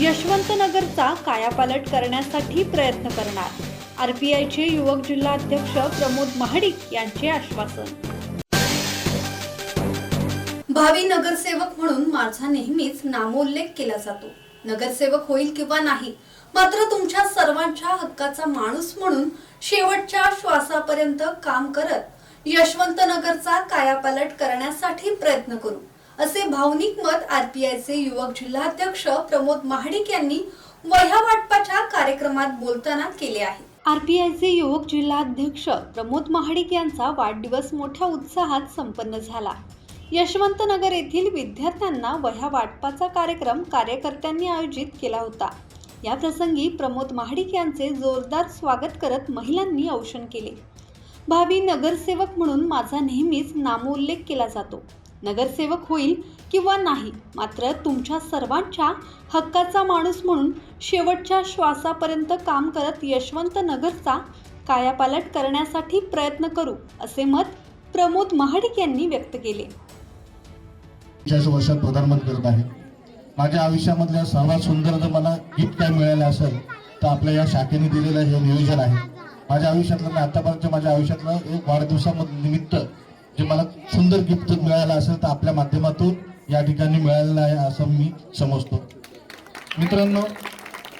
यशवंतनगरचा कायापालट करण्यासाठी प्रयत्न करणार. आरपीआयचे युवक जिल्हाध्यक्ष प्रमोद महाडिक यांचे आश्वासन. भावी नगरसेवक म्हणून माझा नेहमीच नामोल्लेख केला जातो. नगरसेवक होईल किंवा नाही मात्र तुमच्या सर्वांच्या हक्काचा माणूस म्हणून शेवटच्या श्वासापर्यंत काम करत यशवंतनगरचा कायापालट करण्यासाठी प्रयत्न करू. असे भावनिक मत आरपीआयचे युवक जिल्हाध्यक्ष प्रमोद महाडिक यांनी वह्या वाटपाच्या कार्यक्रमात बोलताना केले आहे. आरपीआयचे युवक जिल्हाध्यक्ष प्रमोद महाडिक यांचा वाढदिवस मोठ्या उत्साहात संपन्न झाला. यशवंतनगर येथील विद्यार्थ्यांना वह्या वाटपाचा कार्यक्रम कार्यकर्त्यांनी आयोजित केला होता. या प्रसंगी प्रमोद महाडिक यांचे जोरदार स्वागत करत महिलांनी औषण केले. भावी नगरसेवक म्हणून माझा नेहमीच नामोल्लेख केला जातो. नगरसेवक होईल किंवा नाही मात्र तुमच्या सर्वांच्या हक्काचा माणूस म्हणून शेवटच्या श्वासापर्यंत काम करत यशवंत नगरचा कायापालट करण्यासाठी प्रयत्न करू असे मत प्रमोद महाडिक यांनी व्यक्त केले. वर्षात प्रधानमंत्री करत आहे. माझ्या आयुष्यामधल्या सर्वात सुंदर जर मला गिफ्ट काय मिळालं असेल तर आपल्या या शाखेने दिलेलं हे नियोजन आहे. माझ्या आयुष्यातलं आतापर्यंत माझ्या आयुष्यातलं एक वाढदिवसामध्ये निमित्त जे मला सुंदर गिफ्ट मिळालं असेल तर आपल्या माध्यमातून या ठिकाणी मिळालेलं आहे असं मी समजतो. मित्रांनो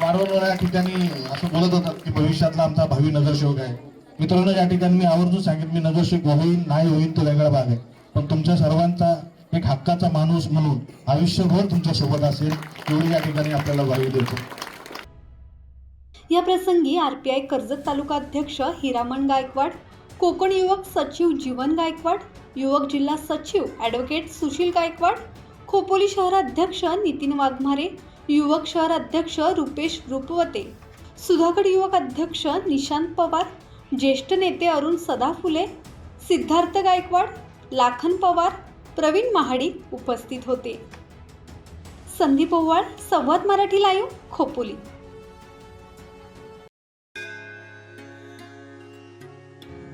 वारंवार या ठिकाणी असं बोलत होतात की भविष्यातला आमचा भावी नगरसेवक आहे. मित्रांनो या ठिकाणी मी आवर्जून सांगितलं मी नगरसेवक होईन नाही होईल तो वेगळा भाग आहे. पण तुमच्या सर्वांचा एक हक्काचा माणूस म्हणून आयुष्यभर तुमच्यासोबत असेल एवढी या ठिकाणी आपल्याला ग्वाही देतो. या प्रसंगी आरपीआय कर्जत तालुका अध्यक्ष हिरामण गायकवाड कोकण युवक सचिव जीवन गायकवाड युवक जिल्हा सचिव ॲडव्होकेट सुशील गायकवाड खोपोली शहर अध्यक्ष नितीन वाघमारे युवक शहर अध्यक्ष रुपेश रुपवते सुधागड युवक अध्यक्ष निशांत पवार ज्येष्ठ नेते अरुण सदाफुले सिद्धार्थ गायकवाड लाखन पवार प्रवीण महाडी उपस्थित होते. संदीप ओवाळ संवाद मराठी लाईव्ह खोपोली.